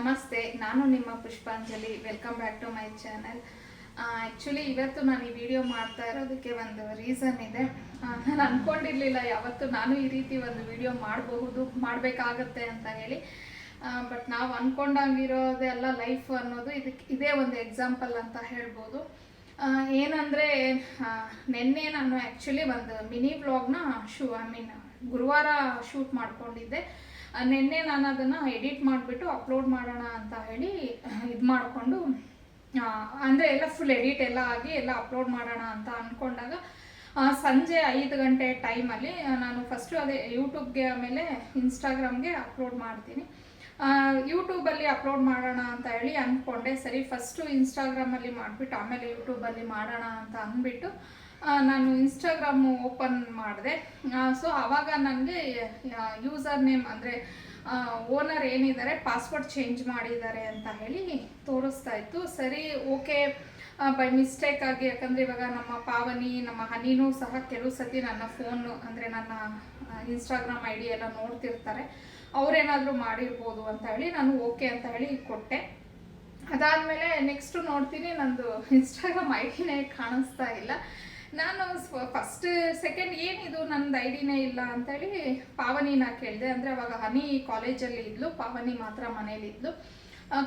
ನಮಸ್ತೆ, ನಾನು ನಿಮ್ಮ Pushpanjali. Welcome back to my channel actually ಇವತ್ತು ನಾನು ಈ ವಿಡಿಯೋ ಮಾಡ್ತಾ ಇರೋದಕ್ಕೆ ಒಂದು ರೀಸನ್ ಇದೆ. ನಾನು ಅಂದ್ಕೊಂಡಿರಲಿಲ್ಲ ಯಾವತ್ತು ನಾನು ಈ ರೀತಿ ಒಂದು ವಿಡಿಯೋ ಮಾಡಬಹುದು, ಮಾಡಬೇಕಾಗತ್ತೆ ಅಂತ ಹೇಳಿ. ಬಟ್ ನಾವು ಅಂದ್ಕೊಂಡಂಗಿರೋದೆಲ್ಲ ಲೈಫ್ ಅನ್ನೋದು. ಇದಕ್ಕೆ ಇದೇ ಒಂದು ಎಕ್ಸಾಂಪಲ್ ಅಂತ ಹೇಳ್ಬೋದು. ಏನಂದರೆ ನಿನ್ನೆ ನಾನು ಆ್ಯಕ್ಚುಲಿ ಒಂದು ಮಿನಿ ಬ್ಲಾಗ್ನ ಶೂ ಐ ಮೀನ್ ಗುರುವಾರ ಶೂಟ್ ಮಾಡ್ಕೊಂಡಿದ್ದೆ. ನಿನ್ನೆ ನಾನು ಅದನ್ನು ಎಡಿಟ್ ಮಾಡಿಬಿಟ್ಟು ಅಪ್ಲೋಡ್ ಮಾಡೋಣ ಅಂತ ಹೇಳಿ ಇದು ಮಾಡಿಕೊಂಡು ಅಂದರೆ ಎಲ್ಲ ಫುಲ್ ಎಡಿಟ್ ಎಲ್ಲ ಆಗಿ ಎಲ್ಲ ಅಪ್ಲೋಡ್ ಮಾಡೋಣ ಅಂತ ಅಂದ್ಕೊಂಡಾಗ ಸಂಜೆ ಐದು ಗಂಟೆ ಟೈಮಲ್ಲಿ ನಾನು ಫಸ್ಟು ಅದೇ ಯೂಟ್ಯೂಬ್ಗೆ ಆಮೇಲೆ ಇನ್ಸ್ಟಾಗ್ರಾಮ್ಗೆ ಅಪ್ಲೋಡ್ ಮಾಡ್ತೀನಿ. ಯೂಟ್ಯೂಬಲ್ಲಿ ಅಪ್ಲೋಡ್ ಮಾಡೋಣ ಅಂತ ಹೇಳಿ ಅಂದ್ಕೊಂಡೆ ಸರಿ ಫಸ್ಟು ಇನ್ಸ್ಟಾಗ್ರಾಮಲ್ಲಿ ಮಾಡಿಬಿಟ್ಟು ಆಮೇಲೆ ಯೂಟ್ಯೂಬಲ್ಲಿ ಮಾಡೋಣ ಅಂತ ಅಂದ್ಬಿಟ್ಟು ನಾನು ಇನ್ಸ್ಟಾಗ್ರಾಮ್ ಓಪನ್ ಮಾಡಿದೆ. ಸೊ ಆವಾಗ ನನಗೆ ಯೂಸರ್ ನೇಮ್ ಅಂದರೆ ಓನರ್ ಏನಿದ್ದಾರೆ ಪಾಸ್ವರ್ಡ್ ಚೇಂಜ್ ಮಾಡಿದ್ದಾರೆ ಅಂತ ಹೇಳಿ ತೋರಿಸ್ತಾ ಇತ್ತು. ಸರಿ ಓಕೆ ಬೈ ಮಿಸ್ಟೇಕ್ ಆಗಿ, ಯಾಕಂದರೆ ಇವಾಗ ನಮ್ಮ ಪಾವನಿ, ನಮ್ಮ ಹನಿನೂ ಸಹ ಕೆಲವು ಸತಿ ನನ್ನ ಫೋನು ಅಂದರೆ ನನ್ನ ಇನ್ಸ್ಟಾಗ್ರಾಮ್ ಐ ಡಿ ಎಲ್ಲ ನೋಡ್ತಿರ್ತಾರೆ. ಅವರೇನಾದರೂ ಮಾಡಿರ್ಬೋದು ಅಂತ ಹೇಳಿ ನಾನು ಓಕೆ ಅಂತ ಹೇಳಿ ಕೊಟ್ಟೆ. ಅದಾದಮೇಲೆ ನೆಕ್ಸ್ಟು ನೋಡ್ತೀನಿ, ನಂದು ಇನ್ಸ್ಟಾಗ್ರಾಮ್ ಐ ಡಿನೇ ಕಾಣಿಸ್ತಾ ಇಲ್ಲ. ನಾನು ಫಸ್ಟ್ ಸೆಕೆಂಡ್ ಏನಿದು ನಂದು ಐ ಡಿನೇ ಇಲ್ಲ ಅಂತೇಳಿ ಪಾವನಿನ ಕೇಳಿದೆ. ಅಂದರೆ ಅವಾಗ ಹನಿ ಕಾಲೇಜಲ್ಲಿ ಇದ್ಲು, ಪಾವನಿ ಮಾತ್ರ ಮನೇಲಿದ್ಲು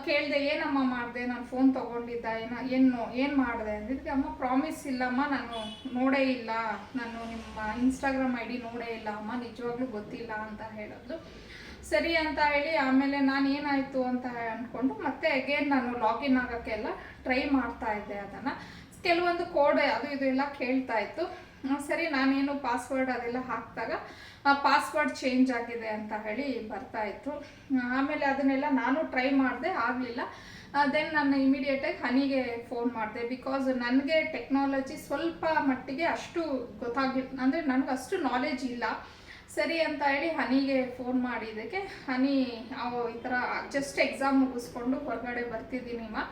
ಕೇಳಿದೆ, ಏನಮ್ಮ ಮಾಡಿದೆ? ನಾನು ಫೋನ್ ತೊಗೊಂಡಿದ್ದ, ಏನ ಏನು ಏನು ಮಾಡಿದೆ ಅಂದಿದ್ದಕ್ಕೆ ಅಮ್ಮ ಪ್ರಾಮಿಸ್ ಇಲ್ಲಮ್ಮ, ನಾನು ನೋಡೇ ಇಲ್ಲ. ನಾನು ನಿಮ್ಮ ಇನ್ಸ್ಟಾಗ್ರಾಮ್ ಐ ಡಿ ನೋಡೇ ಇಲ್ಲ. ಅಮ್ಮ, ನಿಜವಾಗ್ಲೂ ಗೊತ್ತಿಲ್ಲ ಅಂತ ಹೇಳಿದ್ಲು. ಸರಿ ಅಂತ ಹೇಳಿ ಆಮೇಲೆ ನಾನು ಏನಾಯಿತು ಅಂತ ಅಂದ್ಕೊಂಡು ಮತ್ತೆ ಅಗೇನ್ ನಾನು ಲಾಗಿನ್ ಆಗೋಕ್ಕೆಲ್ಲ ಟ್ರೈ ಮಾಡ್ತಾ ಇದ್ದೆ ಅದನ್ನು. ಕೆಲವೊಂದು ಕೋಡ್ ಅದು ಇದು ಎಲ್ಲ ಕೇಳ್ತಾ ಇತ್ತು. ಸರಿ, ನಾನೇನು ಪಾಸ್ವರ್ಡ್ ಅದೆಲ್ಲ ಹಾಕಿದಾಗ ಪಾಸ್ವರ್ಡ್ ಚೇಂಜ್ ಆಗಿದೆ ಅಂತ ಹೇಳಿ ಬರ್ತಾ ಇತ್ತು. ಆಮೇಲೆ ಅದನ್ನೆಲ್ಲ ನಾನು ಟ್ರೈ ಮಾಡಿದೆ, ಆಗಲಿಲ್ಲ. ದೆನ್ ನಾನು ಇಮಿಡಿಯೇಟಾಗಿ ಹನಿಗೆ ಫೋನ್ ಮಾಡಿದೆ ಬಿಕಾಸ್ ನನಗೆ ಟೆಕ್ನಾಲಜಿ ಸ್ವಲ್ಪ ಮಟ್ಟಿಗೆ ಅಷ್ಟು ಗೊತ್ತಾಗಿ ಅಂದರೆ ನನಗೆ ಅಷ್ಟು ನಾಲೆಜ್ ಇಲ್ಲ. ಸರಿ ಅಂತ ಹೇಳಿ ಹನಿಗೆ ಫೋನ್ ಮಾಡಿದ್ದಕ್ಕೆ ಹನಿ ಈ ಥರ ಜಸ್ಟ್ ಎಕ್ಸಾಮ್ ಮುಗಿಸ್ಕೊಂಡು ಹೊರಗಡೆ ಬರ್ತಿದ್ದೀನಿ ಮಾ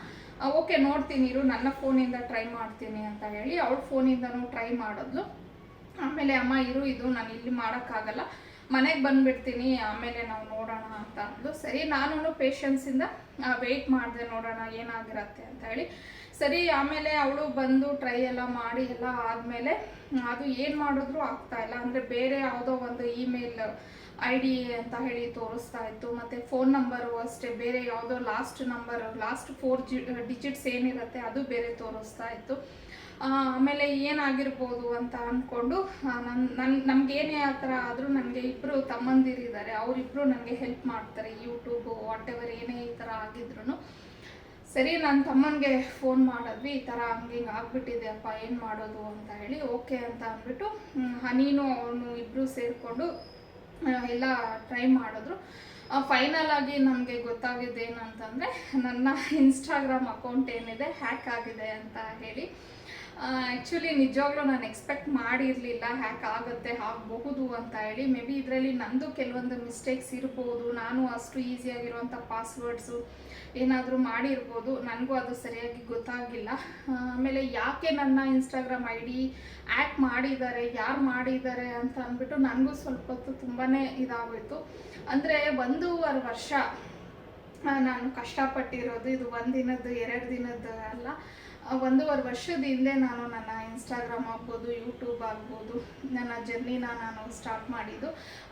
ಓಕೆ, ನೋಡ್ತೀನಿ, ಇರು, ನನ್ನ ಫೋನಿಂದ ಟ್ರೈ ಮಾಡ್ತೀನಿ ಅಂತ ಹೇಳಿ ಅವ್ಳ ಫೋನಿಂದನೂ ಟ್ರೈ ಮಾಡಿದ್ಲು. ಆಮೇಲೆ ಅಮ್ಮ, ಇರು, ಇದು ನಾನು ಇಲ್ಲಿ ಮಾಡೋಕ್ಕಾಗಲ್ಲ, ಮನೆಗೆ ಬಂದುಬಿಡ್ತೀನಿ, ಆಮೇಲೆ ನಾವು ನೋಡೋಣ ಅಂತ ಅಂದ್ಲು. ಸರಿ ನಾನು ಪೇಷನ್ಸಿಂದ ವೆಯ್ಟ್ ಮಾಡಿದೆ ನೋಡೋಣ, ಏನಾಗಿರತ್ತೆ ಅಂತ ಹೇಳಿ. ಸರಿ, ಆಮೇಲೆ ಅವಳು ಬಂದು ಟ್ರೈ ಎಲ್ಲ ಮಾಡಿ ಎಲ್ಲ ಆದಮೇಲೆ ಅದು ಏನು ಮಾಡಿದ್ರು ಆಗ್ತಾ ಇಲ್ಲ. ಅಂದರೆ ಬೇರೆ ಯಾವುದೋ ಒಂದು ಇಮೇಲ್ ಐ ಡಿ ಅಂತ ಹೇಳಿ ತೋರಿಸ್ತಾ ಇತ್ತು. ಮತ್ತು ಫೋನ್ ನಂಬರು ಅಷ್ಟೇ, ಬೇರೆ ಯಾವುದೋ last number last four G digits ಏನಿರುತ್ತೆ ಅದು ಬೇರೆ ತೋರಿಸ್ತಾ ಇತ್ತು. ಆಮೇಲೆ ಏನಾಗಿರ್ಬೋದು ಅಂತ ಅಂದ್ಕೊಂಡು ನನ್ನ ನನ್ನ ನಮಗೇನೇ ಆ ಥರ ಆದರೂ ನನಗೆ ಇಬ್ಬರು ತಮ್ಮಂದಿರಿದ್ದಾರೆ. ಅವರಿಬ್ಬರು ನನಗೆ ಹೆಲ್ಪ್ ಮಾಡ್ತಾರೆ ಯೂಟ್ಯೂಬು ವಾಟ್ ಎವರ್ ಏನೇ ಈ ಥರ ಆಗಿದ್ರು ಸರಿ ನನ್ನ ತಮ್ಮನಿಗೆ ಫೋನ್ ಮಾಡಿದ್ವಿ, ಈ ಥರ ಹಂಗೆ ಹಿಂಗೆ ಆಗಿಬಿಟ್ಟಿದೆ ಅಪ್ಪ ಏನು ಮಾಡೋದು ಅಂತ ಹೇಳಿ, ಓಕೆ ಅಂತ ಅಂದ್ಬಿಟ್ಟು ಹನೀನು ಅವನು ಇಬ್ಬರು ಸೇರಿಕೊಂಡು ಎಲ್ಲ ಟ್ರೈ ಮಾಡಿದ್ರು. ಫೈನಲ್ ಆಗಿ ನಮಗೆ ಗೊತ್ತಾಗಿದ್ದೇನು ಏನಂತಂದರೆ, ನನ್ನ ಇನ್ಸ್ಟಾಗ್ರಾಮ್ ಅಕೌಂಟ್ ಏನಿದೆ ಹ್ಯಾಕ್ ಆಗಿದೆ ಅಂತ ಹೇಳಿ. ಆ್ಯಕ್ಚುಲಿ ನಿಜವಾಗ್ಲೂ ನಾನು ಎಕ್ಸ್ಪೆಕ್ಟ್ ಮಾಡಿರಲಿಲ್ಲ ಹ್ಯಾಕ್ ಆಗುತ್ತೆ, ಆಗಬಹುದು ಅಂತ ಹೇಳಿ. ಮೇ ಬಿ ಇದರಲ್ಲಿ ನಂದು ಕೆಲವೊಂದು ಮಿಸ್ಟೇಕ್ಸ್ ಇರ್ಬೋದು, ನಾನು ಅಷ್ಟು ಈಸಿಯಾಗಿರುವಂಥ ಪಾಸ್ವರ್ಡ್ಸು ಏನಾದರೂ ಮಾಡಿರ್ಬೋದು, ನನಗೂ ಅದು ಸರಿಯಾಗಿ ಗೊತ್ತಾಗಿಲ್ಲ. ಆಮೇಲೆ ಯಾಕೆ ನನ್ನ ಇನ್ಸ್ಟಾಗ್ರಾಮ್ ಐ ಡಿ ಆ್ಯಕ್ ಮಾಡಿದ್ದಾರೆ, ಯಾರು ಮಾಡಿದ್ದಾರೆ ಅಂತ ಅಂದ್ಬಿಟ್ಟು ನನಗೂ ಸ್ವಲ್ಪ ಹೊತ್ತು ತುಂಬಾ ಇದಾಗೋಯಿತು. ಅಂದರೆ ಒಂದೂವರೆ ವರ್ಷ ನಾನು ಕಷ್ಟಪಟ್ಟಿರೋದು ಇದು ಒಂದು ದಿನದ್ದು ಎರಡು ದಿನದ್ದು ಅಲ್ಲ. ಒಂದೂವರೆ ವರ್ಷದ ಹಿಂದೆ ನಾನು ನನ್ನ ಇನ್ಸ್ಟಾಗ್ರಾಮ್ ಆಗ್ಬೋದು ಯೂಟ್ಯೂಬ್ ಆಗ್ಬೋದು, ನನ್ನ ಜರ್ನಿನ ನಾನು ಸ್ಟಾರ್ಟ್ ಮಾಡಿದ್ದು.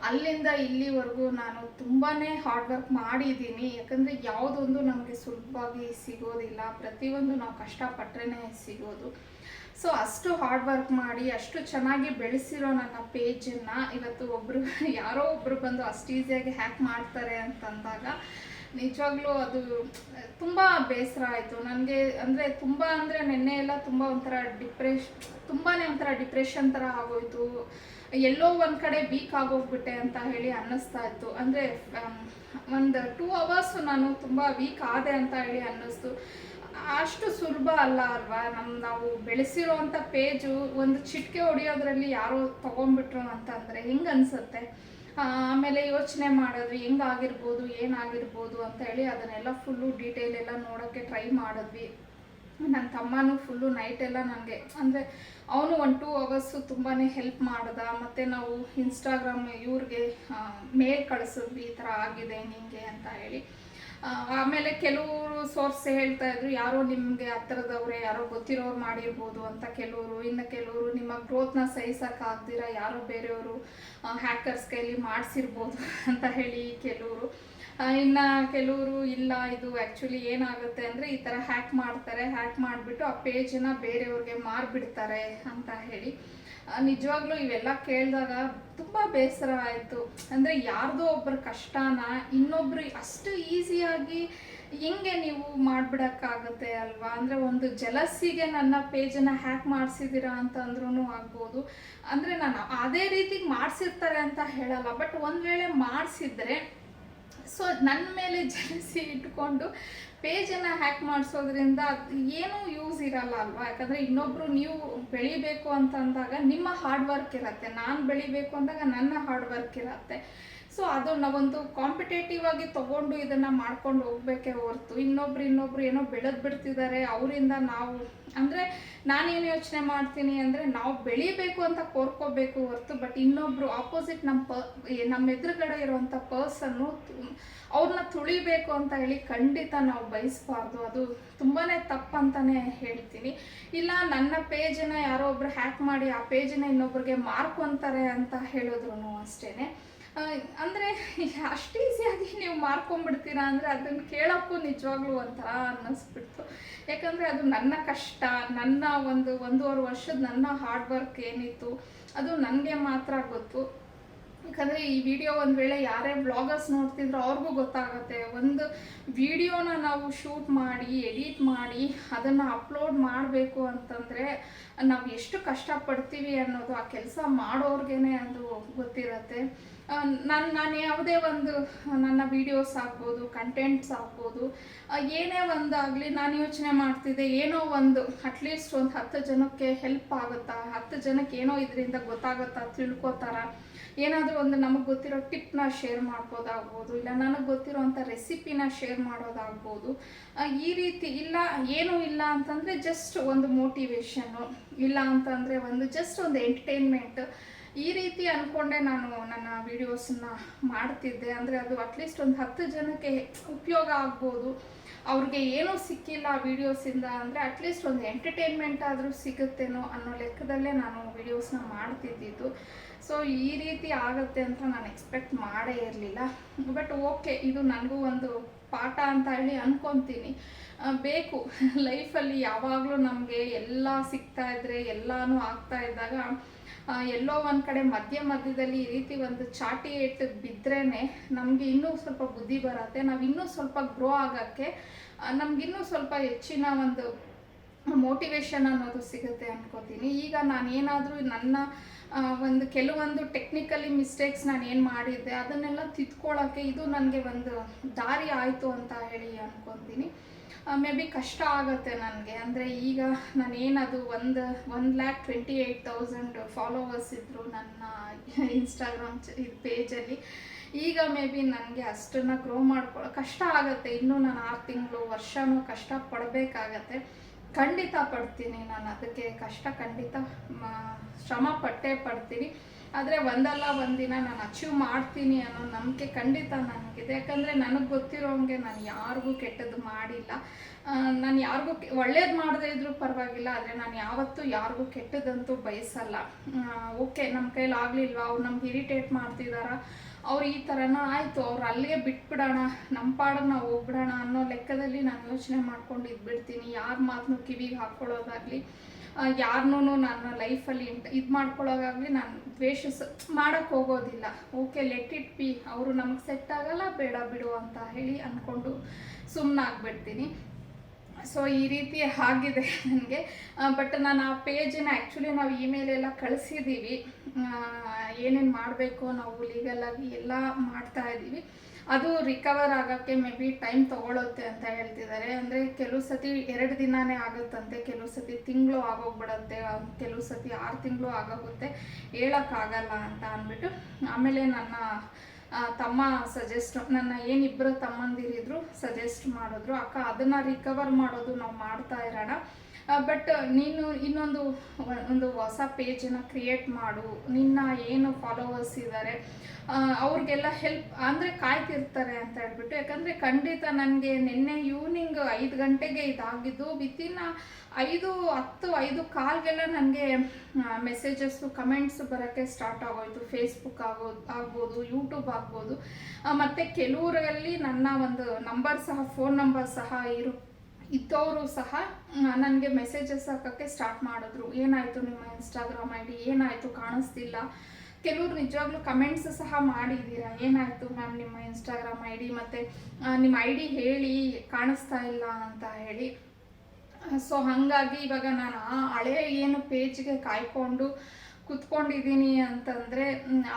ಅಲ್ಲಿಂದ ಇಲ್ಲಿವರೆಗೂ ನಾನು ತುಂಬಾ ಹಾರ್ಡ್ ವರ್ಕ್ ಮಾಡಿದ್ದೀನಿ. ಯಾಕಂದರೆ ಯಾವುದೊಂದು ನಮಗೆ ಸುಲಭವಾಗಿ ಸಿಗೋದಿಲ್ಲ. ಪ್ರತಿಯೊಂದು ನಾವು ಕಷ್ಟಪಟ್ಟರೆ ಸಿಗೋದು. ಸೊ ಅಷ್ಟು ಹಾರ್ಡ್ ವರ್ಕ್ ಮಾಡಿ, ಅಷ್ಟು ಚೆನ್ನಾಗಿ ಬೆಳೆಸಿರೋ ನನ್ನ ಪೇಜನ್ನು ಇವತ್ತು ಒಬ್ಬರು ಯಾರೋ ಒಬ್ಬರು ಬಂದು ಅಷ್ಟು ಈಸಿಯಾಗಿ ಹ್ಯಾಕ್ ಮಾಡ್ತಾರೆ ಅಂತಂದಾಗ ನಿಜವಾಗ್ಲೂ ಅದು ತುಂಬ ಬೇಸರ ಆಯಿತು. ನನಗೆ ಅಂದರೆ ತುಂಬ ಅಂದರೆ ನಿನ್ನೆ ಎಲ್ಲ ತುಂಬ ಒಂಥರ ಡಿಪ್ರೆಶ್ ತುಂಬಾ ಒಂಥರ ಡಿಪ್ರೆಷನ್ ಥರ ಆಗೋಯ್ತು. ಎಲ್ಲೋ ಒಂದು ಕಡೆ ವೀಕ್ ಆಗೋಗ್ಬಿಟ್ಟೆ ಅಂತ ಹೇಳಿ ಅನ್ನಿಸ್ತಾ ಇತ್ತು. ಅಂದರೆ ಒಂದು ಟೂ ಅವರ್ಸು ನಾನು ತುಂಬ ವೀಕ್ ಆದೆ ಅಂತ ಹೇಳಿ ಅನ್ನಿಸ್ತು. ಅಷ್ಟು ಸುಲಭ ಅಲ್ಲ ಅಲ್ವಾ? ನಮ್ಮ ನಾವು ಬೆಳೆಸಿರೋವಂಥ ಪೇಜು ಒಂದು ಚಿಟಿಕೆ ಹೊಡಿಯೋದ್ರಲ್ಲಿ ಯಾರೋ ತೊಗೊಂಡ್ಬಿಟ್ರು ಅಂತಂದರೆ ಹೆಂಗೆ ಅನಿಸುತ್ತೆ? ಆಮೇಲೆ ಯೋಚನೆ ಮಾಡಿದ್ವಿ, ಹೆಂಗಾಗಿರ್ಬೋದು, ಏನಾಗಿರ್ಬೋದು ಅಂತ ಹೇಳಿ ಅದನ್ನೆಲ್ಲ ಫುಲ್ಲು ಡೀಟೇಲ್ ಎಲ್ಲ ನೋಡೋಕ್ಕೆ ಟ್ರೈ ಮಾಡಿದ್ವಿ. ನನ್ನ ತಮ್ಮನೂ ಫುಲ್ಲು ನೈಟೆಲ್ಲ ನನಗೆ, ಅಂದರೆ ಅವನು ಒನ್ ಟೂ ಅವರ್ಸು ತುಂಬಾ ಹೆಲ್ಪ್ ಮಾಡ್ದ, ಮತ್ತು ನಾವು ಇನ್ಸ್ಟಾಗ್ರಾಮ್ ಇವ್ರಿಗೆ ಮೇಲ್ ಕಳಿಸಿದ್ವಿ, ಈ ಥರ ಆಗಿದೆ ನಿಮಗೆ ಅಂತ ಹೇಳಿ. ಆಮೇಲೆ ಕೆಲವರು ಸೋರ್ಸ್ ಹೇಳ್ತಾ ಇದ್ರು, ಯಾರೋ ನಿಮಗೆ ಹತ್ತಿರದವ್ರೆ ಯಾರೋ ಗೊತ್ತಿರೋರು ಮಾಡಿರ್ಬೋದು ಅಂತ ಕೆಲವರು. ಇನ್ನು ಕೆಲವರು ನಿಮ್ಮ ಗ್ರೋತ್ನ ಸಹಿಸೋಕ್ಕಾಗ್ದಿರ ಯಾರೋ ಬೇರೆಯವರು ಹ್ಯಾಕರ್ಸ್ ಕೈಲಿ ಮಾಡಿಸಿರ್ಬೋದು ಅಂತ ಹೇಳಿ ಕೆಲವರು. ಇನ್ನು ಕೆಲವರು ಇಲ್ಲ, ಇದು ಆ್ಯಕ್ಚುಲಿ ಏನಾಗುತ್ತೆ ಅಂದರೆ ಈ ಥರ ಹ್ಯಾಕ್ ಮಾಡ್ತಾರೆ ಹ್ಯಾಕ್ ಮಾಡಿಬಿಟ್ಟು ಆ ಪೇಜನ್ನ ಬೇರೆಯವ್ರಿಗೆ ಮಾರಿಬಿಡ್ತಾರೆ ಅಂತ ಹೇಳಿ. ನಿಜವಾಗ್ಲೂ ಇವೆಲ್ಲ ಕೇಳಿದಾಗ ತುಂಬ ಬೇಸರ ಆಯಿತು. ಅಂದರೆ ಯಾರ್ದೋ ಒಬ್ಬರ ಕಷ್ಟನ ಇನ್ನೊಬ್ರು ಅಷ್ಟು ಈಸಿಯಾಗಿ ಹೆಂಗೆ ನೀವು ಮಾಡಿಬಿಡೋಕ್ಕಾಗುತ್ತೆ ಅಲ್ವಾ? ಅಂದರೆ ಒಂದು ಜಲಸ್ಸಿಗೆ ನನ್ನ ಪೇಜನ್ನು ಹ್ಯಾಕ್ ಮಾಡಿಸಿದ್ದೀರಾ ಅಂತ ಅಂದ್ರೂ ಆಗ್ಬೋದು. ಅಂದರೆ ನಾನು ಅದೇ ರೀತಿ ಮಾಡಿಸಿರ್ತಾರೆ ಅಂತ ಹೇಳಲ್ಲ ಬಟ್ ಒಂದು ವೇಳೆ ಮಾಡಿಸಿದ್ರೆ ಸೊ ನನ್ನ ಮೇಲೆ ಜಲಸಿ ಇಟ್ಕೊಂಡು ಪೇಜನ್ನು ಹ್ಯಾಕ್ ಮಾಡಿಸೋದ್ರಿಂದ ಏನೂ ಯೂಸ್ ಇರಲ್ಲ ಅಲ್ವಾ? ಯಾಕಂದರೆ ಇನ್ನೊಬ್ಬರು ನೀವು ಬೆಳಿಬೇಕು ಅಂತ ಅಂದಾಗ ನಿಮ್ಮ ಹಾರ್ಡ್ ವರ್ಕ್ ಇರತ್ತೆ. ನಾನು ಬೆಳಿಬೇಕು ಅಂದಾಗ ನನ್ನ ಹಾರ್ಡ್ ವರ್ಕ್ ಇರತ್ತೆ. ಸೊ ಅದು ನಾವೊಂದು ಕಾಂಪಿಟೇಟಿವ್ ಆಗಿ ತಗೊಂಡು ಇದನ್ನು ಮಾಡ್ಕೊಂಡು ಹೋಗ್ಬೇಕೇ ಹೊರ್ತು. ಇನ್ನೊಬ್ರು ಇನ್ನೊಬ್ರು ಏನೋ ಬೆಳೆದು ಬಿಡ್ತಿದ್ದಾರೆ ಅವರಿಂದ ನಾವು, ಅಂದರೆ ನಾನೇನು ಯೋಚನೆ ಮಾಡ್ತೀನಿ ಅಂದರೆ ನಾವು ಬೆಳಿಬೇಕು ಅಂತ ಕೋರ್ಕೋಬೇಕು ಹೊರ್ತು ಬಟ್ ಇನ್ನೊಬ್ರು ಆಪೋಸಿಟ್ ನಮ್ಮ ಪ ನಮ್ಮ ಎದುರುಗಡೆ ಇರುವಂಥ ಪರ್ಸನ್ನು ಅವ್ರನ್ನ ತುಳಿಬೇಕು ಅಂತ ಹೇಳಿ ಖಂಡಿತ ನಾವು ಬಯಸಬಾರ್ದು. ಅದು ತುಂಬಾ ತಪ್ಪಂತಾನೆ ಹೇಳ್ತೀನಿ. ಇಲ್ಲ, ನನ್ನ ಪೇಜನ್ನ ಯಾರೋ ಒಬ್ರು ಹ್ಯಾಕ್ ಮಾಡಿ ಆ ಪೇಜನ್ನ ಇನ್ನೊಬ್ರಿಗೆ ಮಾರ್ಕೊಂತಾರೆ ಅಂತ ಹೇಳಿದ್ರು ಅಷ್ಟೇ ಅಂದರೆ ಅಷ್ಟು ಈಸಿಯಾಗಿ ನೀವು ಮಾರ್ಕೊಂಡ್ಬಿಡ್ತೀರಾ ಅಂದರೆ ಅದನ್ನು ಕೇಳೋಕ್ಕೂ ನಿಜವಾಗ್ಲೂ ಒಂಥರ ಅನ್ನಿಸ್ಬಿಡ್ತು. ಯಾಕಂದರೆ ಅದು ನನ್ನ ಕಷ್ಟ, ನನ್ನ ಒಂದು ಒಂದೂವರೆ ವರ್ಷದ ನನ್ನ ಹಾರ್ಡ್ ವರ್ಕ್ ಏನಿತ್ತು, ಅದು ನನಗೆ ಮಾತ್ರ ಗೊತ್ತು. ಯಾಕಂದರೆ ಈ ವಿಡಿಯೋ ಒಂದು ವೇಳೆ ಯಾರೇ ಬ್ಲಾಗರ್ಸ್ ನೋಡ್ತಿದ್ರು ಅವ್ರಿಗೂ ಗೊತ್ತಾಗುತ್ತೆ. ಒಂದು ವಿಡಿಯೋನ ನಾವು ಶೂಟ್ ಮಾಡಿ ಎಡಿಟ್ ಮಾಡಿ, ಅದನ್ನು ಅಪ್ಲೋಡ್ ಮಾಡಬೇಕು ಅಂತಂದರೆ ನಾವು ಎಷ್ಟು ಕಷ್ಟಪಡ್ತೀವಿ ಅನ್ನೋದು ಆ ಕೆಲಸ ಮಾಡೋರ್ಗೇ ಅದು ಗೊತ್ತಿರತ್ತೆ. ನಾನು ನಾನು ಯಾವುದೇ ಒಂದು, ನನ್ನ ವಿಡಿಯೋಸ್ ಆಗ್ಬೋದು ಕಂಟೆಂಟ್ಸ್ ಆಗ್ಬೋದು ಏನೇ ಒಂದಾಗಲಿ ನಾನು ಯೋಚನೆ ಮಾಡ್ತಿದ್ದೆ, ಏನೋ ಒಂದು ಅಟ್ಲೀಸ್ಟ್ ಒಂದು ಹತ್ತು ಜನಕ್ಕೆ ಹೆಲ್ಪ್ ಆಗುತ್ತಾ? ಹತ್ತು ಜನಕ್ಕೆ ಏನೋ ಇದರಿಂದ ಗೊತ್ತಾಗುತ್ತಾ? ತಿಳ್ಕೊತಾರ? ಏನಾದರೂ ಒಂದು ನಮಗೆ ಗೊತ್ತಿರೋ ಟಿಪ್ನ ಶೇರ್ ಮಾಡ್ಬೋದಾಗ್ಬೋದು, ಇಲ್ಲ ನನಗೆ ಗೊತ್ತಿರೋವಂಥ ರೆಸಿಪಿನ ಶೇರ್ ಮಾಡೋದಾಗ್ಬೋದು ಈ ರೀತಿ ಇಲ್ಲ, ಏನೂ ಇಲ್ಲ ಅಂತಂದರೆ ಜಸ್ಟ್ ಒಂದು ಮೋಟಿವೇಶನ್ನು ಇಲ್ಲ ಅಂತಂದರೆ ಒಂದು ಜಸ್ಟ್ ಒಂದು ಎಂಟರ್ಟೈನ್ಮೆಂಟ್ ಈ ರೀತಿ ಅಂದ್ಕೊಂಡೆ ನಾನು ನನ್ನ ವೀಡಿಯೋಸನ್ನ ಮಾಡ್ತಿದ್ದೆ. ಅಂದರೆ ಅದು ಅಟ್ಲೀಸ್ಟ್ ಒಂದು ಹತ್ತು ಜನಕ್ಕೆ ಉಪಯೋಗ ಆಗ್ಬೋದು. ಅವ್ರಿಗೆ ಏನೂ ಸಿಕ್ಕಿಲ್ಲ ವೀಡಿಯೋಸಿಂದ ಅಂದರೆ ಅಟ್ಲೀಸ್ಟ್ ಒಂದು ಎಂಟರ್ಟೈನ್ಮೆಂಟ್ ಆದರೂ ಸಿಗುತ್ತೇನೋ ಅನ್ನೋ ಲೆಕ್ಕದಲ್ಲೇ ನಾನು ವೀಡಿಯೋಸ್ನ ಮಾಡ್ತಿದ್ದಿದ್ದು. ಸೊ ಈ ರೀತಿ ಆಗುತ್ತೆ ಅಂತ ನಾನು ಎಕ್ಸ್ಪೆಕ್ಟ್ ಮಾಡೇ ಇರಲಿಲ್ಲ. ಬಟ್ ಓಕೆ ಇದು ನನಗೂ ಒಂದು ಪಾಠ ಅಂತ ಹೇಳಿ ಅಂದ್ಕೊತೀನಿ ಬೇಕು. ಲೈಫಲ್ಲಿ ಯಾವಾಗಲೂ ನಮಗೆ ಎಲ್ಲ ಸಿಗ್ತಾ ಇದ್ರೆ, ಎಲ್ಲನೂ ಆಗ್ತಾ ಇದ್ದಾಗ ಎಲ್ಲೋ ಒಂದು ಕಡೆ ಮಧ್ಯ ಮಧ್ಯದಲ್ಲಿ ಈ ರೀತಿ ಒಂದು ಚಾಟಿ ಇಟ್ಟು ಬಿದ್ರೇ ನಮಗೆ ಇನ್ನೂ ಸ್ವಲ್ಪ ಬುದ್ಧಿ ಬರುತ್ತೆ. ನಾವು ಇನ್ನೂ ಸ್ವಲ್ಪ ಗ್ರೋ ಆಗೋಕ್ಕೆ ನಮಗಿನ್ನೂ ಸ್ವಲ್ಪ ಹೆಚ್ಚಿನ ಒಂದು ಮೋಟಿವೇಶನ್ ಅನ್ನೋದು ಸಿಗುತ್ತೆ ಅನ್ಕೋತೀನಿ. ಈಗ ನಾನು ಏನಾದರೂ ನನ್ನ ಒಂದು ಕೆಲವೊಂದು ಟೆಕ್ನಿಕಲಿ ಮಿಸ್ಟೇಕ್ಸ್ ನಾನು ಏನು ಮಾಡಿದ್ದೆ, ಅದನ್ನೆಲ್ಲ ತಿದ್ಕೊಳ್ಳೋಕ್ಕೆ ಇದು ನನಗೆ ಒಂದು ದಾರಿ ಆಯಿತು ಅಂತ ಹೇಳಿ ಅನ್ಕೊತೀನಿ. ಮೇ ಬಿ ಕಷ್ಟ ಆಗುತ್ತೆ ನನಗೆ. ಅಂದರೆ ಈಗ ನಾನೇನದು ಒಂದು one lakh twenty eight thousand followers ಇದ್ದರು ನನ್ನ ಇನ್ಸ್ಟಾಗ್ರಾಮ್ ಇದು ಪೇಜಲ್ಲಿ ಈಗ ಮೇ ಬಿ ನನಗೆ ಅಷ್ಟನ್ನು ಗ್ರೋ ಮಾಡ್ಕೊಳ್ಳೋ ಕಷ್ಟ ಆಗುತ್ತೆ. ಇನ್ನೂ ನಾನು ಆರು ತಿಂಗಳು ವರ್ಷನೂ ಕಷ್ಟ ಪಡಬೇಕಾಗತ್ತೆ. ಖಂಡಿತ ಪಡ್ತೀನಿ ನಾನು. ಅದಕ್ಕೆ ಕಷ್ಟ ಖಂಡಿತ ಶ್ರಮ ಪಟ್ಟೇ ಪಡ್ತೀನಿ. ಆದರೆ ಒಂದಲ್ಲ ಒಂದಿನ ನಾನು ಅಚೀವ್ ಮಾಡ್ತೀನಿ ಅನ್ನೋ ನಂಬಿಕೆ ಖಂಡಿತ ನನಗಿದೆ. ಯಾಕಂದರೆ ನನಗೆ ಗೊತ್ತಿರೋಂಗೆ ನಾನು ಯಾರಿಗೂ ಕೆಟ್ಟದ್ದು ಮಾಡಿಲ್ಲ. ನಾನು ಯಾರಿಗೂ ಒಳ್ಳೇದು ಮಾಡದೇ ಇದ್ರೂ ಪರವಾಗಿಲ್ಲ, ಆದರೆ ನಾನು ಯಾವತ್ತೂ ಯಾರಿಗೂ ಕೆಟ್ಟದಂತೂ ಬಯಸಲ್ಲ. ಓಕೆ ನಮ್ಮ ಕೈಲಿ ಆಗಲಿಲ್ವ? ಅವ್ರು ನಮ್ಗೆ ಇರಿಟೇಟ್ ಮಾಡ್ತಿದಾರ? ಅವ್ರು ಈ ಥರನ ಆಯಿತು, ಅವ್ರು ಅಲ್ಲಿಗೆ ಬಿಟ್ಬಿಡೋಣ ನಮ್ಮ ಪಾಡಿಗೆ ನಾವು ಹೋಗ್ಬಿಡೋಣ ಅನ್ನೋ ಲೆಕ್ಕದಲ್ಲಿ ನಾನು ಯೋಚನೆ ಮಾಡ್ಕೊಂಡು ಇದ್ಬಿಡ್ತೀನಿ ಯಾರ ಮಾತನ್ನು ಕಿವಿಗೆ ಹಾಕ್ಕೊಳ್ಳೋದಾಗಲಿ ಯಾರನ್ನೂ ನಾನು ಲೈಫಲ್ಲಿ ಇಂಟ್ ಇದು ಮಾಡ್ಕೊಳ್ಳೋಕ್ಕಾಗಲಿ ನಾನು ದ್ವೇಷಿಸ್ ಮಾಡೋಕ್ಕೆ ಹೋಗೋದಿಲ್ಲ. ಓಕೆ ಲೆಟ್ ಇಟ್ ಬಿ ಅವರು ನಮಗೆ ಸೆಟ್ ಆಗಲ್ಲ, ಬೇಡ ಬಿಡು ಅಂತ ಹೇಳಿ ಅಂದ್ಕೊಂಡು ಸುಮ್ಮನಾಗ್ಬಿಡ್ತೀನಿ ಸೊ ಈ ರೀತಿ ಆಗಿದೆ ನನಗೆ. ಬಟ್ ನಾನು ಆ ಪೇಜನ್ನು ಆ್ಯಕ್ಚುಲಿ ನಾವು ಇಮೇಲ್ ಎಲ್ಲ ಕಳಿಸಿದ್ದೀವಿ ಏನೇನು ಮಾಡಬೇಕು, ನಾವು ಲೀಗಲಾಗಿ ಎಲ್ಲ ಮಾಡ್ತಾ ಇದ್ದೀವಿ ಅದು ರಿಕವರ್ ಆಗೋಕ್ಕೆ ಮೇ ಬಿ ಟೈಮ್ ತೊಗೊಳುತ್ತೆ ಅಂತ ಹೇಳ್ತಿದ್ದಾರೆ. ಅಂದರೆ ಕೆಲವು ಸತಿ ಎರಡು ದಿನನೇ ಆಗುತ್ತಂತೆ, ಕೆಲವು ಸತಿ ತಿಂಗಳು ಆಗೋಗ್ಬಿಡತ್ತೆ ಕೆಲವು ಸತಿ ಆರು ತಿಂಗಳು ಆಗೋಗುತ್ತೆ ಹೇಳೋಕ್ಕಾಗಲ್ಲ ಅಂತ ಅಂದ್ಬಿಟ್ಟು ಆಮೇಲೆ ನನ್ನ ತಮ್ಮ ಸಜೆಸ್ಟ್ ನನ್ನ ಏನಿಬ್ಬರು ತಮ್ಮಂದಿರಿದ್ರು ಸಜೆಸ್ಟ್ ಮಾಡಿದ್ರು, ಅಕ್ಕ, ಅದನ್ನು ರಿಕವರ್ ಮಾಡೋದು ನಾವು ಮಾಡ್ತಾ ಇರೋಣ. ಬಟ್ ನೀನು ಇನ್ನೊಂದು, ಒಂದು ಹೊಸ ಪೇಜನ್ನು ಕ್ರಿಯೇಟ್ ಮಾಡು. ನಿನ್ನ ಏನು ಫಾಲೋವರ್ಸ್ ಇದ್ದಾರೆ ಅವ್ರಿಗೆಲ್ಲ ಹೆಲ್ಪ್ ಅಂದರೆ ಕಾಯ್ತಿರ್ತಾರೆ ಅಂತ ಹೇಳ್ಬಿಟ್ಟು, ಯಾಕಂದರೆ ಖಂಡಿತ ನನಗೆ ನಿನ್ನೆ ಈವ್ನಿಂಗ್ ಐದು ಗಂಟೆಗೆ ಇದಾಗಿದ್ದು ವಿತಿನ್ ಐದು, ಹತ್ತು, ಐದು ಕಾಲ್ಗೆಲ್ಲ ನನಗೆ ಮೆಸೇಜಸ್ಸು ಕಮೆಂಟ್ಸ್ ಬರೋಕ್ಕೆ ಸ್ಟಾರ್ಟ್ ಆಗೋಯ್ತು. ಫೇಸ್ಬುಕ್ ಆಗೋ ಆಗ್ಬೋದು ಯೂಟ್ಯೂಬ್ ಆಗ್ಬೋದು. ಮತ್ತು ಕೆಲವರಲ್ಲಿ ನನ್ನ ಒಂದು ನಂಬರ್ ಸಹ ಫೋನ್ ನಂಬರ್ ಸಹ ಇರು ಇದ್ದವರು ಸಹ ನನಗೆ ಮೆಸೇಜಸ್ ಹಾಕೋಕ್ಕೆ ಸ್ಟಾರ್ಟ್ ಮಾಡಿದ್ರು. ಏನಾಯಿತು ನಿಮ್ಮ ಇನ್ಸ್ಟಾಗ್ರಾಮ್ ಐ ಡಿ ಏನಾಯಿತು? ಕಾಣಿಸ್ತಿಲ್ಲ. ಕೆಲವರು ನಿಜವಾಗ್ಲೂ ಕಮೆಂಟ್ಸ್ ಸಹ ಮಾಡಿದ್ದೀರಾ ಏನಾಯಿತು ಮ್ಯಾಮ್ ನಿಮ್ಮ ಇನ್ಸ್ಟಾಗ್ರಾಮ್ ಐ ಡಿ ಮತ್ತು ನಿಮ್ಮ ಐ ಡಿ ಹೇಳಿ ಕಾಣಿಸ್ತಾ ಇಲ್ಲ ಅಂತ ಹೇಳಿ. ಸೊ ಹಾಗಾಗಿ ಇವಾಗ ನಾನು ಆ ಹಳೆ ಏನು ಪೇಜ್ಗೆ ಕಾಯ್ಕೊಂಡು ಕುತ್ಕೊಂಡಿದ್ದೀನಿ ಅಂತಂದರೆ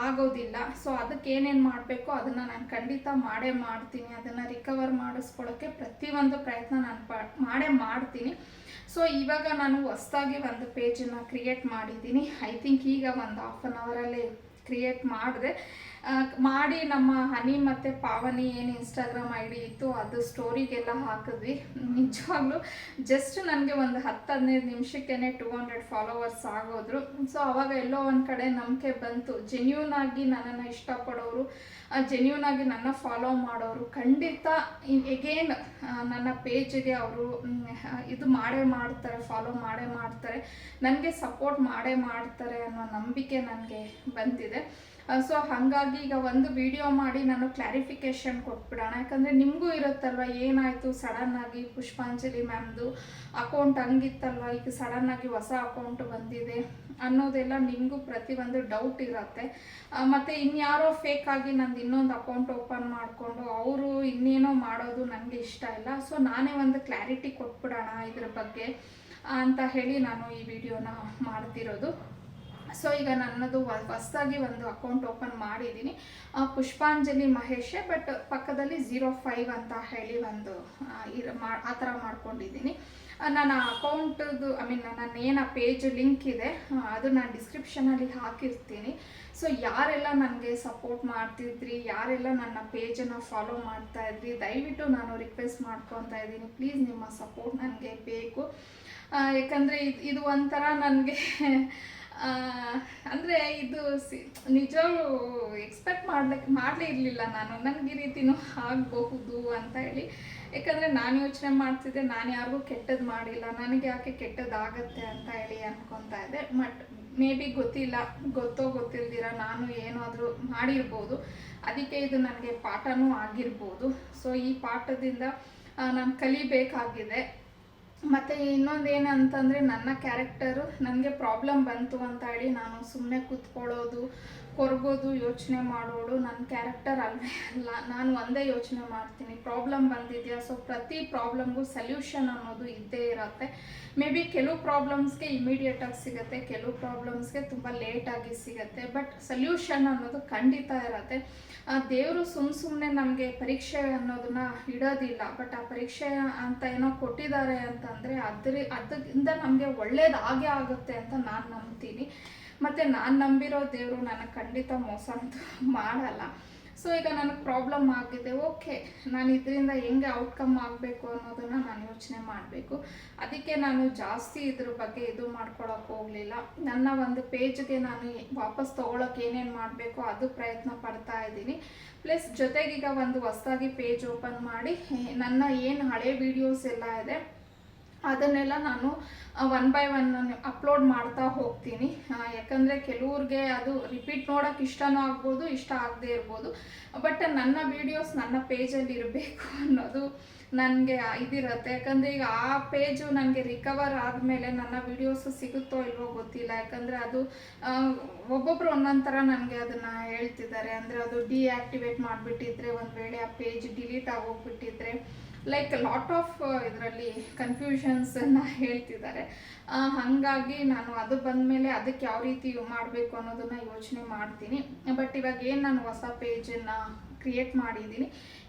ಆಗೋದಿಲ್ಲ. ಸೊ ಅದಕ್ಕೆ ಏನೇನು ಮಾಡಬೇಕು, ಅದನ್ನು ನಾನು ಖಂಡಿತ ಮಾಡೇ ಮಾಡ್ತೀನಿ. ಅದನ್ನು ರಿಕವರ್ ಮಾಡಿಸ್ಕೊಳ್ಳೋಕ್ಕೆ ಪ್ರತಿಯೊಂದು ಪ್ರಯತ್ನ ನಾನು ಪ, ಮಾಡೇ ಮಾಡ್ತೀನಿ. ಸೊ ಇವಾಗ ನಾನು ಹೊಸ್ದಾಗಿ ಒಂದು ಪೇಜನ್ನು ಕ್ರಿಯೇಟ್ ಮಾಡಿದ್ದೀನಿ. ಐ ಥಿಂಕ್ ಈಗ ಒಂದು ಹಾಫ್ ಆನ್ ಅವರಲ್ಲೇ ಕ್ರಿಯೇಟ್ ಮಾಡಿದೆ. ಮಾಡಿ ನಮ್ಮ ಹನಿ ಮತ್ತು ಪಾವನಿ ಏನು ಇನ್ಸ್ಟಾಗ್ರಾಮ್ ಐ ಡಿ ಇತ್ತು, ಅದು ಸ್ಟೋರಿಗೆಲ್ಲ ಹಾಕಿದ್ವಿ. ನಿಜವಾಗ್ಲೂ ಜಸ್ಟ್ ನನಗೆ ಒಂದು ಹತ್ತು ಹದಿನೈದು ನಿಮಿಷಕ್ಕೇ ಟೂ ಹಂಡ್ರೆಡ್ ಫಾಲೋವರ್ಸ್ ಆಗೋದ್ರು. ಸೊ ಅವಾಗ ಎಲ್ಲೋ ಒಂದು ಕಡೆ ನಂಬಿಕೆ ಬಂತು. ಜೆನ್ಯೂನ್ ಆಗಿ ನನ್ನನ್ನು ಇಷ್ಟಪಡೋರು ಜೆನ್ಯೂನ್ ಆಗಿ ನನ್ನ ಫಾಲೋ ಮಾಡೋರು ಖಂಡಿತ ಎಗೇನ್ ನನ್ನ ಪೇಜಿಗೆ ಅವರು ಇದು ಮಾಡೇ ಮಾಡ್ತಾರೆ ಫಾಲೋ ಮಾಡೇ ಮಾಡ್ತಾರೆ. ನನಗೆ ಸಪೋರ್ಟ್ ಮಾಡೇ ಮಾಡ್ತಾರೆ ಅನ್ನೋ ನಂಬಿಕೆ ನನಗೆ ಬಂದಿದೆ. ಸೊ ಹಾಗಾಗಿ ಈಗ ಒಂದು ವಿಡಿಯೋ ಮಾಡಿ ನಾನು ಕ್ಲಾರಿಫಿಕೇಶನ್ ಕೊಟ್ಬಿಡೋಣ. ಯಾಕಂದರೆ ನಿಮಗೂ ಇರುತ್ತಲ್ವ, ಏನಾಯಿತು ಸಡನ್ನಾಗಿ ಪುಷ್ಪಾಂಜಲಿ ಮ್ಯಾಮ್ದು ಅಕೌಂಟ್ ಹಂಗಿತ್ತಲ್ವ, ಈಗ ಸಡನ್ನಾಗಿ ಹೊಸ ಅಕೌಂಟ್ ಬಂದಿದೆ ಅನ್ನೋದೆಲ್ಲ ನಿಮಗೂ ಪ್ರತಿಯೊಂದು ಡೌಟ್ ಇರುತ್ತೆ. ಮತ್ತು ಇನ್ಯಾರೋ ಫೇಕ್ ಆಗಿ ನಂದು ಇನ್ನೊಂದು ಅಕೌಂಟ್ ಓಪನ್ ಮಾಡಿಕೊಂಡು ಅವರು ಇನ್ನೇನೋ ಮಾಡೋದು ನನಗೆ ಇಷ್ಟ ಇಲ್ಲ. ಸೊ ನಾನೇ ಒಂದು ಕ್ಲಾರಿಟಿ ಕೊಟ್ಬಿಡೋಣ ಇದ್ರ ಬಗ್ಗೆ ಅಂತ ಹೇಳಿ ನಾನು ಈ ವಿಡಿಯೋನ ಮಾಡ್ತಿರೋದು. ಸೊ ಈಗ ನನ್ನದು ಹೊಸದಾಗಿ ಒಂದು ಅಕೌಂಟ್ ಓಪನ್ ಮಾಡಿದ್ದೀನಿ. ಪುಷ್ಪಾಂಜಲಿ ಮಹೇಶ್ ಬಟ್ ಪಕ್ಕದಲ್ಲಿ ಝೀರೋ ಫೈವ್ ಅಂತ ಹೇಳಿ ಒಂದು ಇರ ಮಾ ಆ ಥರ ಮಾಡ್ಕೊಂಡಿದ್ದೀನಿ. ಆ, ನನ್ನ ಅಕೌಂಟದು ಐ ಮೀನ್ ನನ್ನ ಏನು ಪೇಜ್ ಲಿಂಕ್ ಇದೆ ಅದು ನಾನು ಡಿಸ್ಕ್ರಿಪ್ಷನಲ್ಲಿ ಹಾಕಿರ್ತೀನಿ. ಸೊ ಯಾರೆಲ್ಲ ನನಗೆ ಸಪೋರ್ಟ್ ಮಾಡ್ತಿದ್ರಿ ಯಾರೆಲ್ಲ ನನ್ನ ಪೇಜನ್ನು ಫಾಲೋ ಮಾಡ್ತಾ ಇದ್ರಿ ದಯವಿಟ್ಟು ನಾನು ರಿಕ್ವೆಸ್ಟ್ ಮಾಡ್ಕೊತಾ ಇದ್ದೀನಿ. ಪ್ಲೀಸ್ ನಿಮ್ಮ ಸಪೋರ್ಟ್ ನನಗೆ ಬೇಕು. ಯಾಕಂದರೆ ಇದು ಇದು ಒಂಥರ ನನಗೆ ಅಂದರೆ ಇದು ಸಿ ನಿಜವೂ ಎಕ್ಸ್ಪೆಕ್ಟ್ ಮಾಡ್ಲಿಕ್ಕೆ ಮಾಡಲೇ ಇರಲಿಲ್ಲ ನಾನು. ನನಗೆ ಈ ರೀತಿನೂ ಆಗಬಹುದು ಅಂತ ಹೇಳಿ. ಯಾಕಂದರೆ ನಾನು ಯೋಚನೆ ಮಾಡ್ತಿದ್ದೆ, ನಾನು ಯಾರಿಗೂ ಕೆಟ್ಟದ್ದು ಮಾಡಿಲ್ಲ, ನನಗೆ ಯಾಕೆ ಕೆಟ್ಟದ್ದಾಗತ್ತೆ ಅಂತ ಹೇಳಿ ಅನ್ಕೊತಾ ಇದ್ದೆ. ಬಟ್ ಮೇ ಬಿ ಗೊತ್ತಿಲ್ಲ, ಗೊತ್ತೋ ಗೊತ್ತಿಲ್ದಿರ ನಾನು ಏನಾದರೂ ಮಾಡಿರ್ಬೋದು. ಅದಕ್ಕೆ ಇದು ನನಗೆ ಪಾಠನೂ ಆಗಿರ್ಬೋದು. ಸೊ ಈ ಪಾಠದಿಂದ ನಾನು ಕಲಿಬೇಕಾಗಿದೆ. ಮತ್ತು ಇನ್ನೊಂದು ಏನಂತಂದರೆ ನನ್ನ ಕ್ಯಾರೆಕ್ಟರು ನನಗೆ ಪ್ರಾಬ್ಲಮ್ ಬಂತು ಅಂತ ಹೇಳಿ ನಾನು ಸುಮ್ಮನೆ ಕೂತ್ಕೊಳ್ಳೋದು ಕೊರಗೋದು ಯೋಚನೆ ಮಾಡೋಳು ನನ್ನ ಕ್ಯಾರೆಕ್ಟರ್ ಅಲ್ವೇ ಅಲ್ಲ. ನಾನು ಒಂದೇ ಯೋಚನೆ ಮಾಡ್ತೀನಿ. ಪ್ರಾಬ್ಲಮ್ ಬಂದಿದೆಯಾ? ಸೊ ಪ್ರತಿ ಪ್ರಾಬ್ಲಮ್ಗೂ ಸಲ್ಯೂಷನ್ ಅನ್ನೋದು ಇದ್ದೇ ಇರುತ್ತೆ. ಮೇ ಬಿ ಕೆಲವು ಪ್ರಾಬ್ಲಮ್ಸ್ಗೆ ಇಮಿಡಿಯೇಟಾಗಿ ಸಿಗುತ್ತೆ, ಕೆಲವು ಪ್ರಾಬ್ಲಮ್ಸ್ಗೆ ತುಂಬ ಲೇಟಾಗಿ ಸಿಗುತ್ತೆ ಬಟ್ ಸಲ್ಯೂಷನ್ ಅನ್ನೋದು ಖಂಡಿತ ಇರುತ್ತೆ. ದೇವರು ಸುಮ್ಮ ಸುಮ್ಮನೆ ನಮಗೆ ಪರೀಕ್ಷೆ ಅನ್ನೋದನ್ನ ಇಡೋದಿಲ್ಲ ಬಟ್ ಆ ಪರೀಕ್ಷೆ ಅಂತ ಏನೋ ಕೊಟ್ಟಿದ್ದಾರೆ ಅಂತಂದರೆ ಅದ್ರ, ಅದರಿಂದ ನಮಗೆ ಒಳ್ಳೇದಾಗೆ ಆಗುತ್ತೆ ಅಂತ ನಾನು ನಂಬ್ತೀನಿ. ಮತ್ತು ನಾನು ನಂಬಿರೋ ದೇವರು ನನಗೆ ಖಂಡಿತ ಮೋಸ ಅಂತೂ ಮಾಡಲ್ಲ. ಸೊ ಈಗ ನನಗೆ ಪ್ರಾಬ್ಲಮ್ ಆಗಿದೆ. ಓಕೆ ನಾನು ಇದರಿಂದ ಹೆಂಗೆ ಔಟ್ಕಮ್ ಆಗಬೇಕು ಅನ್ನೋದನ್ನು ನಾನು ಯೋಚನೆ ಮಾಡಬೇಕು. ಅದಕ್ಕೆ ನಾನು ಜಾಸ್ತಿ ಇದ್ರ ಬಗ್ಗೆ ಇದು ಮಾಡ್ಕೊಳಕ್ಕೆ ಹೋಗಲಿಲ್ಲ. ನನ್ನ ಒಂದು ಪೇಜ್ಗೆ ನಾನು ವಾಪಸ್ ತೊಗೊಳಕ್ಕೆ ಏನೇನು ಮಾಡಬೇಕು ಅದು ಪ್ರಯತ್ನ ಪಡ್ತಾ ಇದ್ದೀನಿ. ಪ್ಲಸ್ ಜೊತೆಗೀಗ ಒಂದು ಹೊಸದಾಗಿ ಪೇಜ್ ಓಪನ್ ಮಾಡಿ, ನನ್ನ ಏನು ಹಳೆ ವೀಡಿಯೋಸ್ ಎಲ್ಲ ಇದೆ ಅದನ್ನೆಲ್ಲ ನಾನು ಒನ್ ಬೈ ಒನ್ ಅಪ್ಲೋಡ್ ಮಾಡ್ತಾ ಹೋಗ್ತೀನಿ. ಯಾಕಂದರೆ ಕೆಲವ್ರಿಗೆ ಅದು ರಿಪೀಟ್ ನೋಡೋಕೆ ಇಷ್ಟನೂ ಆಗ್ಬೋದು, ಇಷ್ಟ ಆಗದೇ ಇರ್ಬೋದು. ಬಟ್ ನನ್ನ ವೀಡಿಯೋಸ್ ನನ್ನ ಪೇಜಲ್ಲಿ ಇರಬೇಕು ಅನ್ನೋದು ನನಗೆ ಇದಿರುತ್ತೆ. ಯಾಕಂದರೆ ಈಗ ಆ ಪೇಜು ನನಗೆ ರಿಕವರ್ ಆದಮೇಲೆ ನನ್ನ ವೀಡಿಯೋಸು ಸಿಗುತ್ತೋ ಇಲ್ವೋ ಗೊತ್ತಿಲ್ಲ. ಯಾಕಂದರೆ ಅದು ಒಬ್ಬೊಬ್ಬರು ಒಂದೊಂದು ಥರ ನನಗೆ ಅದನ್ನು ಹೇಳ್ತಿದ್ದಾರೆ. ಅಂದರೆ ಅದು ಡಿಆಕ್ಟಿವೇಟ್ ಮಾಡಿಬಿಟ್ಟಿದ್ರೆ, ಒಂದು ವೇಳೆ ಆ ಪೇಜ್ ಡಿಲೀಟ್ ಆಗೋಗ್ಬಿಟ್ಟಿದ್ರೆ ಲೈಕ್ ಲಾಟ್ ಆಫ್ ಇದರಲ್ಲಿ ಕನ್ಫ್ಯೂಷನ್ಸನ್ನು ಹೇಳ್ತಿದ್ದಾರೆ. ಹಾಗಾಗಿ ನಾನು ಅದು ಬಂದಮೇಲೆ ಅದಕ್ಕೆ ಯಾವ ರೀತಿ ಮಾಡಬೇಕು ಅನ್ನೋದನ್ನ ಯೋಚನೆ ಮಾಡ್ತೀನಿ. ಬಟ್ ಇವಾಗ ಏನು ನಾನು ಹೊಸ ಪೇಜನ್ನು ಕ್ರಿಯೇಟ್ ಮಾಡಿದ್ದೀನಿ,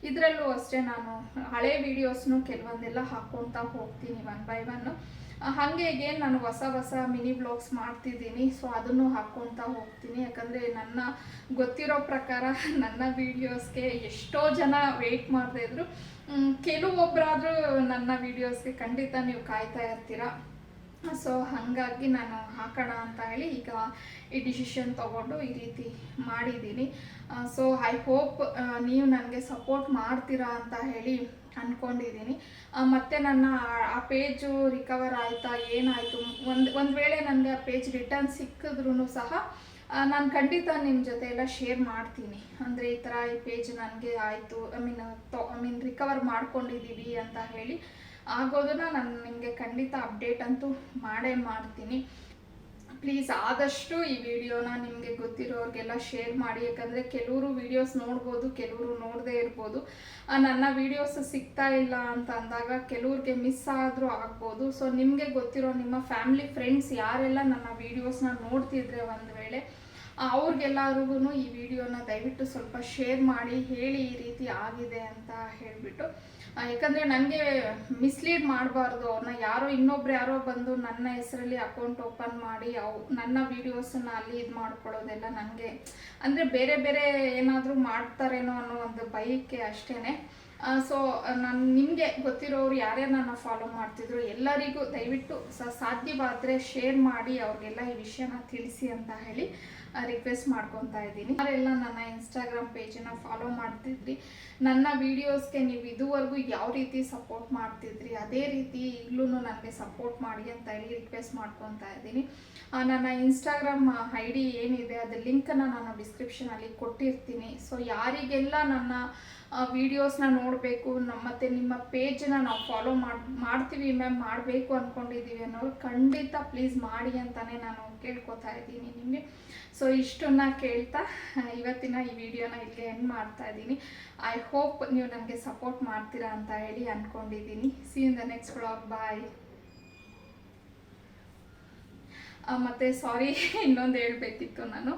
ಇದರಲ್ಲೂ ಅಷ್ಟೇ ನಾನು ಹಳೆ ವಿಡಿಯೋಸ್ನು ಕೆಲವೊಂದೆಲ್ಲ ಹಾಕ್ಕೊತಾ ಹೋಗ್ತೀನಿ ಒನ್ ಬೈ ಒನ್ನು ಹಾಗೆ ಏನು ನಾನು ಹೊಸ ಹೊಸ ಮಿನಿ ಬ್ಲಾಗ್ಸ್ ಮಾಡ್ತಿದ್ದೀನಿ. ಸೊ ಅದನ್ನು ಹಾಕ್ಕೊತಾ ಹೋಗ್ತೀನಿ. ಯಾಕಂದರೆ ನನ್ನ ಗೊತ್ತಿರೋ ಪ್ರಕಾರ ನನ್ನ ವೀಡಿಯೋಸ್ಗೆ ಎಷ್ಟೋ ಜನ ವೆಯ್ಟ್ ಮಾಡ್ತಾಯಿದ್ರು ಕೆಲವೊಬ್ಬರಾದರೂ ನನ್ನ ವೀಡಿಯೋಸ್ಗೆ ಖಂಡಿತ ನೀವು ಕಾಯ್ತಾ ಇರ್ತೀರ? ಸೊ ಹಾಗಾಗಿ ನಾನು ಹಾಕೋಣ ಅಂತ ಹೇಳಿ ಈಗ ಈ ಡಿಸಿಷನ್ ತೊಗೊಂಡು ಈ ರೀತಿ ಮಾಡಿದ್ದೀನಿ. ಸೊ ಐ ಹೋಪ್ ನೀವು ನನಗೆ ಸಪೋರ್ಟ್ ಮಾಡ್ತೀರಾ ಅಂತ ಹೇಳಿ ಅಂದ್ಕೊಂಡಿದ್ದೀನಿ ಮತ್ತು ನನ್ನ ಆ- ಪೇಜು ರಿಕವರ್ ಆಯಿತಾ, ಏನಾಯಿತು? ಒಂದು ಒಂದು ವೇಳೆ ನನಗೆ ಆ ಪೇಜ್ ರಿಟರ್ನ್ ಸಿಕ್ಕಿದ್ರೂ ಸಹ ನಾನು ಖಂಡಿತ ನಿಮ್ಮ ಜೊತೆ ಎಲ್ಲ ಶೇರ್ ಮಾಡ್ತೀನಿ. ಅಂದರೆ ಈ ಥರ ಈ ಪೇಜ್ ನನಗೆ ಆಯಿತು ಐ ಮೀನ್ ತೊ ಐ ಮೀನ್ ರಿಕವರ್ ಮಾಡ್ಕೊಂಡಿದ್ದೀವಿ ಅಂತ ಹೇಳಿ, ಆಗೋದನ್ನ ನಾನು ನಿಮಗೆ ಖಂಡಿತ ಅಪ್ಡೇಟ್ ಅಂತೂ ಮಾಡೇ ಮಾಡ್ತೀನಿ. ಪ್ಲೀಸ್ ಆದಷ್ಟು ಈ ವಿಡಿಯೋನ ನಿಮಗೆ ಗೊತ್ತಿರೋರಿಗೆಲ್ಲ ಶೇರ್ ಮಾಡಿ, ಯಾಕಂದರೆ ಕೆಲವರು ವಿಡಿಯೋಸ್ ನೋಡ್ಬೋದು, ಕೆಲವರು ನೋಡದೇ ಇರ್ಬೋದು. ನನ್ನ ವಿಡಿಯೋಸ್ ಸಿಗ್ತಾ ಇಲ್ಲ ಅಂತ ಅಂದಾಗ ಕೆಲವ್ರಿಗೆ ಮಿಸ್ ಆದರೂ ಆಗ್ಬೋದು. ಸೊ ನಿಮಗೆ ಗೊತ್ತಿರೋ ನಿಮ್ಮ ಫ್ಯಾಮಿಲಿ ಫ್ರೆಂಡ್ಸ್ ಯಾರೆಲ್ಲ ನನ್ನ ವೀಡಿಯೋಸ್ನ ನೋಡ್ತಿದ್ರೆ ಒಂದು ವೇಳೆ ಅವ್ರಿಗೆಲ್ಲರಿಗೂ ಈ ವಿಡಿಯೋನ ದಯವಿಟ್ಟು ಸ್ವಲ್ಪ ಶೇರ್ ಮಾಡಿ, ಹೇಳಿ ಈ ರೀತಿ ಆಗಿದೆ ಅಂತ ಹೇಳಿಬಿಟ್ಟು. ಯಾಕಂದರೆ ನನಗೆ ಮಿಸ್ಲೀಡ್ ಮಾಡಬಾರ್ದು. ಅವ್ರನ್ನ ಯಾರೋ ಇನ್ನೊಬ್ರು ಯಾರೋ ಬಂದು ನನ್ನ ಹೆಸರಲ್ಲಿ ಅಕೌಂಟ್ ಓಪನ್ ಮಾಡಿ ಅವು, ನನ್ನ ವೀಡಿಯೋಸನ್ನ ಅಲ್ಲಿ ಇದು ಮಾಡ್ಕೊಳ್ಳೋದೆಲ್ಲ ನನಗೆ ಅಂದರೆ ಬೇರೆ ಬೇರೆ ಏನಾದರೂ ಮಾಡ್ತಾರೇನೋ ಅನ್ನೋ ಒಂದು ಭಯಕ್ಕೆ ಅಷ್ಟೇ ಸೊ ನಾನು ನಿಮಗೆ ಗೊತ್ತಿರೋರು ಯಾರ್ಯಾರು ನನ್ನ ಫಾಲೋ ಮಾಡ್ತಿದ್ರು ಎಲ್ಲರಿಗೂ ದಯವಿಟ್ಟು ಸಾಧ್ಯವಾದರೆ ಶೇರ್ ಮಾಡಿ ಅವ್ರಿಗೆಲ್ಲ ಈ ವಿಷಯನ ತಿಳಿಸಿ ಅಂತ ಹೇಳಿ. ರಿಕ್ವೆಸ್ಟ್ ಮಾಡ್ಕೊತಾ ಇದ್ದೀನಿ. ಯಾರೆಲ್ಲ ನನ್ನ ಇನ್ಸ್ಟಾಗ್ರಾಮ್ ಪೇಜನ್ನ ಫಾಲೋ ಮಾಡ್ತಿದ್ರಿ, ನನ್ನ ವೀಡಿಯೋಸ್ಗೆ ನೀವು ಇದುವರೆಗೂ ಯಾವ ರೀತಿ ಸಪೋರ್ಟ್ ಮಾಡ್ತಿದ್ರಿ, ಅದೇ ರೀತಿ ಈಗಲೂ ನನಗೆ ಸಪೋರ್ಟ್ ಮಾಡಿ ಅಂತ ಹೇಳಿ ರಿಕ್ವೆಸ್ಟ್ ಮಾಡ್ಕೊತಾ ಇದ್ದೀನಿ. ನನ್ನ ಇನ್ಸ್ಟಾಗ್ರಾಮ್ ಐ ಡಿ ಏನಿದೆ ಅದ್ರ ಲಿಂಕನ್ನು ನಾನು ಡಿಸ್ಕ್ರಿಪ್ಷನಲ್ಲಿ ಕೊಟ್ಟಿರ್ತೀನಿ. ಸೊ ಯಾರಿಗೆಲ್ಲ ನನ್ನ ವೀಡಿಯೋಸ್ನ ನೋಡಬೇಕು ಮತ್ತು ನಿಮ್ಮ ಪೇಜನ್ನ ನಾವು ಫಾಲೋ ಮಾಡಿ, ಮಾಡ್ತೀವಿ ಮ್ಯಾಮ್ ಮಾಡಬೇಕು ಅಂದ್ಕೊಂಡಿದ್ದೀವಿ ಅನ್ನೋರು ಖಂಡಿತ ಪ್ಲೀಸ್ ಮಾಡಿ ಅಂತಲೇ ನಾನು ಕೇಳ್ಕೊತಾ ಇದ್ದೀನಿ ನಿಮಗೆ. ಸೊ ಇಷ್ಟನ್ನು ಕೇಳ್ತಾ ಇವತ್ತಿನ ಈ ವಿಡಿಯೋನ ಇಲ್ಲಿಗೆ ಎಂಡ್ ಮಾಡ್ತಾ ಇದ್ದೀನಿ. ಐ ಹೋಪ್ ನೀವು ನನಗೆ ಸಪೋರ್ಟ್ ಮಾಡ್ತೀರಾ ಅಂತ ಹೇಳಿ ಅಂದ್ಕೊಂಡಿದ್ದೀನಿ see in the next blog bye ಮತ್ತು ಸಾರಿ ಇನ್ನೊಂದು ಹೇಳಬೇಕಿತ್ತು ನಾನು.